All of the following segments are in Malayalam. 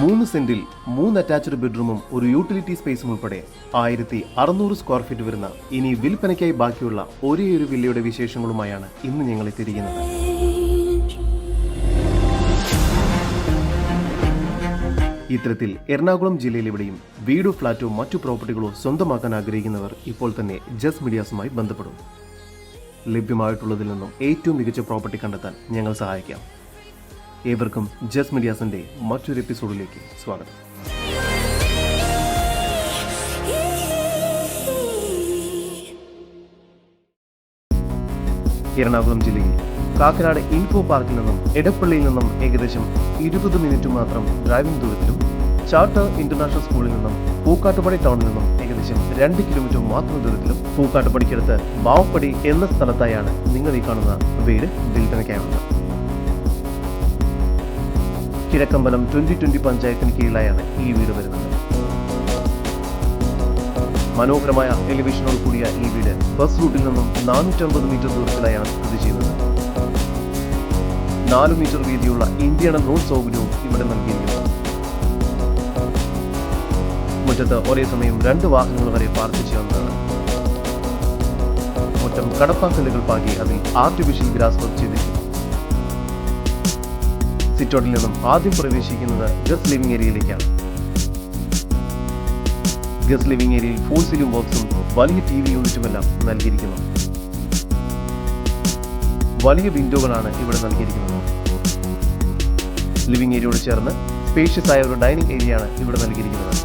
മൂന്ന് സെന്റിൽ മൂന്ന് അറ്റാച്ച്ഡ് ബെഡ്റൂമും ഒരു യൂട്ടിലിറ്റി സ്പേസും ഉൾപ്പെടെ ആയിരത്തി അറുന്നൂറ് സ്ക്വയർ ഫീറ്റ് വരുന്ന ഇനി വിൽപ്പനയ്ക്കായി ബാക്കിയുള്ള ഒരേ ഒരു വില്ലയുടെ വിശേഷങ്ങളുമായാണ് ഇന്ന് ഞങ്ങൾ എത്തിയിരിക്കുന്നത് ഇത്തരത്തിൽ എറണാകുളം ജില്ലയിൽ എവിടെയും വീടോ ഫ്ളാറ്റോ മറ്റു പ്രോപ്പർട്ടികളോ സ്വന്തമാക്കാൻ ആഗ്രഹിക്കുന്നവർ ഇപ്പോൾ തന്നെ ജസ് മീഡിയാസുമായി ബന്ധപ്പെടും. ലഭ്യമായിട്ടുള്ളതിൽ നിന്നും ഏറ്റവും മികച്ച പ്രോപ്പർട്ടി കണ്ടെത്താൻ ഞങ്ങൾ സഹായിക്കാം. ഏവർക്കും ജസ് മീഡിയാസിന്റെ മറ്റൊരു എപ്പിസോഡിലേക്ക് സ്വാഗതം. എറണാകുളം ജില്ലയിൽ കാക്കനാട് ഇൻഫോ പാർക്കിൽ നിന്നും എടപ്പള്ളിയിൽ നിന്നും ഏകദേശം ഇരുപത് മിനിറ്റ് മാത്രം ഡ്രൈവിംഗ് ദൂരത്തിലും ചാർട്ടർ ഇന്റർനാഷണൽ സ്കൂളിൽ നിന്നും പൂക്കാട്ടുപടി ടൗണിൽ നിന്നും ഏകദേശം രണ്ട് കിലോമീറ്റർ മാത്രം ദൂരത്തിലും പൂക്കാട്ടുപടിക്കടുത്ത് ബാവപ്പടി എന്ന സ്ഥലത്തായാണ് നിങ്ങൾ ഈ കാണുന്ന വീട് വിൽപ്പനയ്ക്കായുള്ളത്. കിഴക്കമ്പലം ട്വന്റി ട്വന്റി പഞ്ചായത്തിന് കീഴിലായാണ് ഈ വീട് വരുന്നത്. മനോഹരമായ എലിവേഷനോട് കൂടിയ ഈ വീട് ബസ് റൂട്ടിൽ നിന്നും നാനൂറ്റമ്പത് മീറ്റർ ദൂരത്തിലായാണ് സ്ഥിതി ചെയ്യുന്നത്. നാല് മീറ്റർ വീതിയുള്ള ഇന്ത്യയുടെ റോഡ് സൗകര്യവും ഇവിടെ നൽകിയിരിക്കുന്നു. മുറ്റത്ത് ഒരേ സമയം രണ്ട് വാഹനങ്ങൾ വരെ പാർക്ക് ചെയ്യാവുന്നതാണ് മുറ്റം കടപ്പാക്കല്ലുകൾ പാകി അതിൽ ആർട്ടിഫിഷ്യൽ ഗ്രാസ് വർക്ക് ചെയ്തിരിക്കുന്നു സിറ്റോട്ടിൽ നിന്നും ആദ്യം പ്രവേശിക്കുന്നത് ഗസ്റ്റ് ലിവിംഗ് ഏരിയയിലേക്കാണ്. ഗസ്റ്റ് ലിവിംഗ് ഏരിയയിൽ ഫോർ സീലിംഗ് ബോക്സും വലിയ ടി വി യൂണിറ്റുമെല്ലാം നൽകിയിരിക്കുന്നു. വലിയ വിൻഡോകളാണ് ഇവിടെ നൽകിയിരിക്കുന്നത്. ലിവിംഗ് ഏരിയയോട് ചേർന്ന് സ്പേഷ്യസ് ആയ ഒരു ഡൈനിങ് ഏരിയയാണ് ഇവിടെ നൽകിയിരിക്കുന്നത്.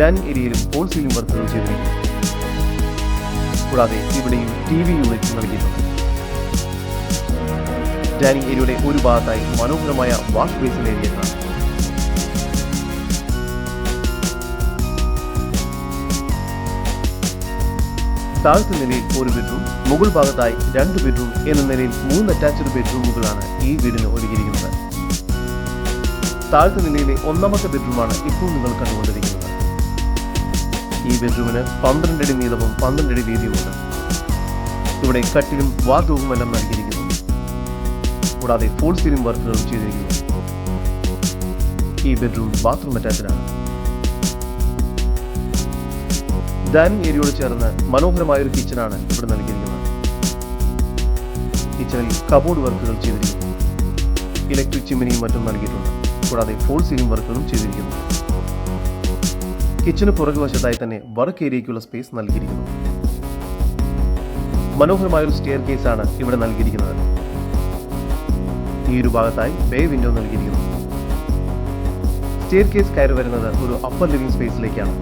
ഡൈനിങ് ഏരിയയിലും ഫോൾ സീലിംഗ് വർക്കുകൾ ചെയ്തിരിക്കുന്നു. കൂടാതെ ഇവിടെയും ടി വി യൂണിറ്റ് നൽകിയിട്ടുണ്ട്. ഡൈനിങ് ഏരിയയുടെ ഒരു ഭാഗത്തായി മനോഹരമായ വാക്ക് ബേസിൻ ഏരിയ താഴത്തെ നിലയിൽ ഒരു ബെഡ്റൂം മുകൾ ഭാഗത്തായി രണ്ട് ബെഡ്റൂം എന്ന നിലയിൽ മൂന്ന് അറ്റാച്ച്ഡ് ബെഡ്റൂമുകളാണ് ഈ വീടിന് ഒരുക്കിയിരിക്കുന്നത് താഴത്തെ നിലയിലെ ഒന്നാമത്തെ ബെഡ്റൂമാണ് ഇപ്പോൾ നിങ്ങൾ കണ്ടുകൊണ്ടിരിക്കുന്നത്. ഈ ബെഡ്റൂമിന് പന്ത്രണ്ട് അടി നീളവും പന്ത്രണ്ട് അടി വീതിയുമുണ്ട്. ഇവിടെ കട്ടിലും വാർഡ്രോബും എല്ലാം നൽകിയിരിക്കുന്നു. കൂടാതെ ഫുൾ സീലിംഗ് വർക്കുകളും ചെയ്തിരിക്കുന്നു. ഈ ബെഡ്റൂം ബാത്റൂം അറ്റാച്ചഡാണ് ഡൈനിങ് ഏരിയയോട് ചേർന്ന് മനോഹരമായ ഒരു കിച്ചണാണ് ഇവിടെ നൽകിയിരിക്കുന്നത്. കിച്ചണിൽ കബോർഡ് വർക്കുകൾ ചെയ്തിരിക്കുന്നു. ഇലക്ട്രിക് ചിമ്മിനിയും മറ്റും നൽകിയിട്ടുണ്ട്. കൂടാതെ ഫോൾ സീലിംഗ് വർക്കുകളും ചെയ്തിരിക്കുന്നു. കിച്ചന് പുറകുവശത്തായി തന്നെ വർക്ക് ഏരിയയ്ക്കുള്ള സ്പേസ് നൽകിയിരിക്കുന്നു. മനോഹരമായ ഒരു സ്റ്റെയർ കേസ് ആണ് ഇവിടെ നൽകിയിരിക്കുന്നത്. ഈ ഒരു ഭാഗത്തായി ബേ വിൻഡോ നൽകിയിരിക്കുന്നു. സ്റ്റെയർ കേസ് കയറി വരുന്നത് ഒരു അപ്പർ ലിവിംഗ് സ്പേസിലേക്കാണ്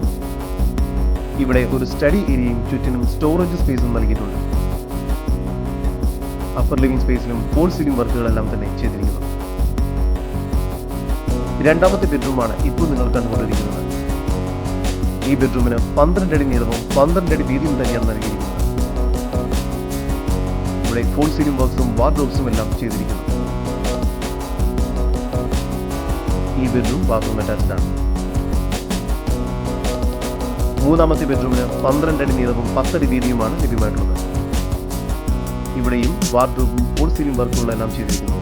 ഇവിടെ ഒരു സ്റ്റഡി ഏരിയയും ചുറ്റിനും സ്റ്റോറേജ് സ്പേസും നൽകിയിട്ടുണ്ട്. അപ്പർ ലിവിംഗ് സ്പേസിലും ഫോൾ സീലിംഗ് വർക്കുകളെല്ലാം തന്നെ ചെയ്തിരിക്കുന്നു. രണ്ടാമത്തെ ബെഡ്റൂമാണ് ഇപ്പോൾ നിങ്ങൾ കണ്ടുകൊണ്ടിരിക്കുന്നത്. ഈ ബെഡ്റൂമിന് പന്ത്രണ്ട് അടി നീളവും പന്ത്രണ്ട് അടി വീതിയും തന്നെയാണ് നൽകിയിരിക്കുന്നത്. ഇവിടെ ഫോൾ സീലിംഗ് വർക്ക്സും വാർഡ്രോബ്സും എല്ലാം ചെയ്തിരിക്കുന്നു. ഈ ബെഡ്റൂം ബാത്റൂം അറ്റാച്ച്ഡ് ആണ്. മൂന്നാമത്തെ ബെഡ്റൂമിന് പന്ത്രണ്ട് അടി നീളവും പത്തടി വീതിയുമാണ് ലഭ്യമായിട്ടുള്ളത്. ഇവിടെയും വാർഡ്രോബും ഫോൾ സീലിംഗ് വർക്കുകളെല്ലാം ചെയ്തിരിക്കുന്നു.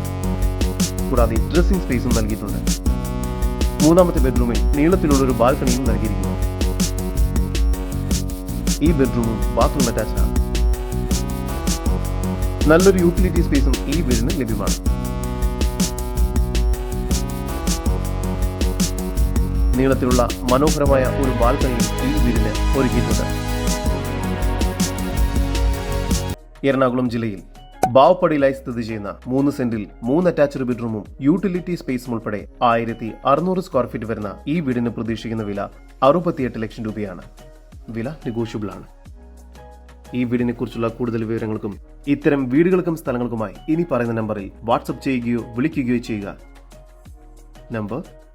കൂടാതെ ഡ്രസ്സിംഗ് സ്പേസും നൽകിയിട്ടുണ്ട്. മൂന്നാമത്തെ ബെഡ്റൂമിൽ നീളത്തിലുള്ള ഒരു ബാൽക്കണിയും നൽകിയിരിക്കുന്നു. ഈ ബെഡ്റൂമും ബാത്റൂം അറ്റാച്ച്ഡ് ആണ്. നല്ലൊരു യൂട്ടിലിറ്റി സ്പേസും ഈ വീടിന് ലഭ്യമാണ്. നീളത്തിലുള്ള മനോഹരമായ ഒരു ബാൽക്കണിയും ഈ വീടിന് ഒരുക്കിയിട്ടുണ്ട്. എറണാകുളം ജില്ലയിൽ ബാവപ്പടിയിലായി സ്ഥിതി ചെയ്യുന്ന മൂന്ന് സെന്റിൽ മൂന്ന് അറ്റാച്ച്ഡ് ബെഡ്റൂമും യൂട്ടിലിറ്റി സ്പേസും ഉൾപ്പെടെ ആയിരത്തി അറുന്നൂറ് സ്ക്വയർ ഫീറ്റ് വരുന്ന ഈ വീടിന് പ്രതീക്ഷിക്കുന്ന വില അറുപത്തിയെട്ട് ലക്ഷം രൂപയാണ്. വില നെഗോഷ്യബിൾ ആണ്. ഈ വീടിനെ കുറിച്ചുള്ള കൂടുതൽ വിവരങ്ങൾക്കും ഇത്തരം വീടുകൾക്കും സ്ഥലങ്ങൾക്കുമായി ഇനി പറയുന്ന നമ്പറിൽ വാട്സപ്പ് ചെയ്യുകയോ വിളിക്കുകയോ ചെയ്യുക. Number